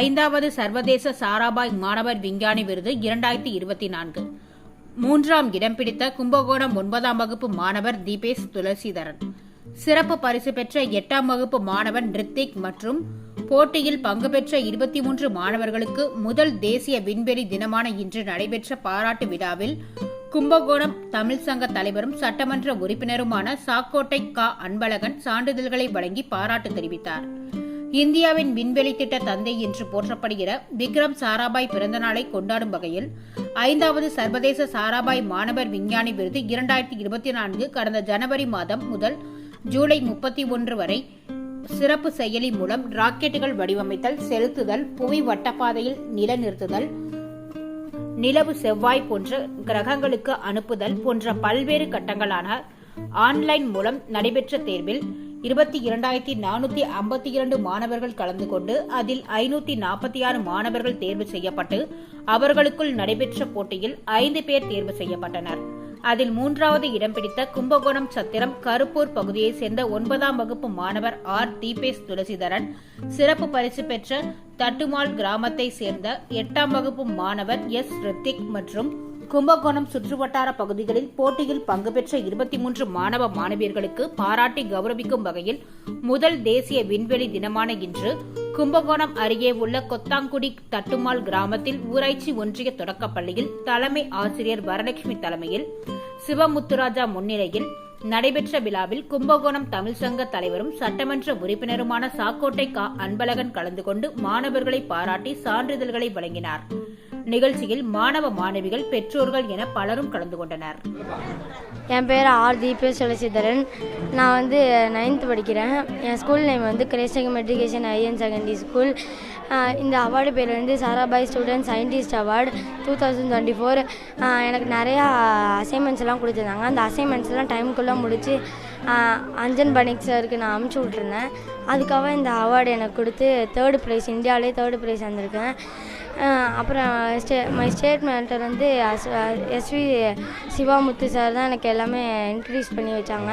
ஐந்தாவது சர்வதேச சாராபாய் மாணவர் விஞ்ஞானி விருது இரண்டாயிரத்தி இருபத்தி நான்கு. மூன்றாம் இடம் பிடித்த கும்பகோணம் ஒன்பதாம் வகுப்பு மாணவர் தீபேஷ் துளசிதரன். சிறப்பு பரிசு பெற்ற எட்டாம் வகுப்பு மாணவன் ரித்திக் மற்றும் போட்டியில் பங்கு பெற்ற இருபத்தி மூன்று மாணவர்களுக்கு முதல் தேசிய விண்வெளி தினமான இன்று நடைபெற்ற பாராட்டு விழாவில் கும்பகோணம் தமிழ் சங்க தலைவரும் சட்டமன்ற உறுப்பினருமான சாக்கோட்டை கா. அன்பழகன் சான்றிதழ்களை வழங்கி பாராட்டு தெரிவித்தார். இந்தியாவின் விண்வெளி திட்ட தந்தை என்று போற்றப்படுகிற விக்ரம் சாராபாய் பிறந்த நாளை கொண்டாடும் வகையில் ஐந்தாவது சர்வதேச சாராபாய் மாணவர் விஞ்ஞானி விருது இரண்டாயிரத்தி இருபத்தி நான்கு கடந்த ஜனவரி மாதம் முதல் ஜூலை முப்பத்தி ஒன்று வரை சிறப்பு செயலி மூலம் ராக்கெட்டுகள் வடிவமைத்தல் செலுத்துதல் புவி வட்டப்பாதையில் நிலநிறுத்துதல் நிலவு செவ்வாய் போன்ற கிரகங்களுக்கு அனுப்புதல் போன்ற பல்வேறு கட்டங்களான ஆன்லைன் மூலம் நடைபெற்ற தேர்வில் இருபத்தி இரண்டாயிரத்தி நானூத்தி ஐம்பத்தி இரண்டு மாணவர்கள் கலந்து கொண்டு அதில் ஐநூத்தி நாற்பத்தி ஆறு மாணவர்கள் தேர்வு செய்யப்பட்டு அவர்களுக்குள் நடைபெற்ற போட்டியில் ஐந்து பேர் தேர்வு செய்யப்பட்டனர். அதில் மூன்றாவது இடம் பிடித்த கும்பகோணம் சத்திரம் கருப்பூர் பகுதியைச் சேர்ந்த ஒன்பதாம் வகுப்பு மாணவர் ஆர். தீபேஷ் துளசிதரன் சிறப்பு பரிசு பெற்ற தட்டுமால் கிராமத்தை சேர்ந்த எட்டாம் வகுப்பு மாணவர் எஸ். ரித்திக் மற்றும் கும்பகோணம் சுற்றுவட்டார பகுதிகளில் போட்டியில் பங்கு பெற்ற இருபத்தி மூன்று மாணவ மாணவியர்களுக்கு பாராட்டி கௌரவிக்கும் வகையில் முதல் தேசிய விண்வெளி தினமான இன்று கும்பகோணம் அருகே உள்ள கொத்தாங்குடி தட்டுமால் கிராமத்தில் ஊராட்சி ஒன்றிய தொடக்கப்பள்ளியில் தலைமை ஆசிரியர் வரலட்சுமி தலைமையில் சிவமுத்துராஜா முன்னிலையில் நடைபெற்ற விழாவில் கும்பகோணம் தமிழ் சங்க தலைவரும் சட்டமன்ற உறுப்பினருமான சாக்கோட்டை கா. அன்பழகன் கலந்து கொண்டு மாணவர்களை பாராட்டி சான்றிதழ்களை வழங்கினார். நிகழ்ச்சியில் மாணவ மாணவிகள் பெற்றோர்கள் என பலரும் கலந்து கொண்டனர். என் பேர் ஆர் தீபேஷ் துளசிதரன் நான் வந்து நைன்த் படிக்கிறேன். என் ஸ்கூல் நேம் வந்து கிரேசகம் எஜுகேஷன் ஹையர் செகண்டரி ஸ்கூல் இந்த அவார்டு பேர் வந்து Sarabhai student scientist award two thousand twenty four எனக்கு நிறையா அசைன்மெண்ட்ஸ் எல்லாம் கொடுத்துருந்தாங்க. அந்த அசைன்மெண்ட்ஸ் எல்லாம் டைமுக்குள்ளே முடித்து அஞ்சன் பனிக் சாருக்கு நான் அமுச்சு விட்ருந்தேன் அதுக்காக இந்த அவார்டு எனக்கு கொடுத்து தேர்டு ப்ரைஸ் இந்தியாவிலே தேர்டு ப்ரைஸ் வந்திருக்கேன் அப்புறம் ஸ்டே மை ஸ்டேட் மென்டர் வந்து எஸ்வி சிவாமுத்து சார் தான் எனக்கு எல்லாமே இன்ட்ரடியூஸ் பண்ணி வச்சாங்க.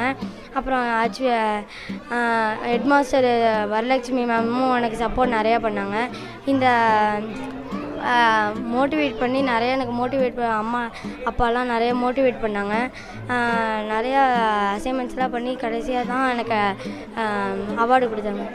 அப்புறம் ஆச்சு ஹெட்மாஸ்டர் வரலட்சுமி மேமும் எனக்கு சப்போர்ட் நிறையா பண்ணாங்க. இந்த மோட்டிவேட் பண்ணி நிறையா எனக்கு மோட்டிவேட் அம்மா அப்பாலாம் நிறைய மோட்டிவேட் பண்ணாங்க. நிறையா அசைன்மெண்ட்ஸ்லாம் பண்ணி கடைசியாக தான் எனக்கு அவார்டு கொடுத்தாங்க.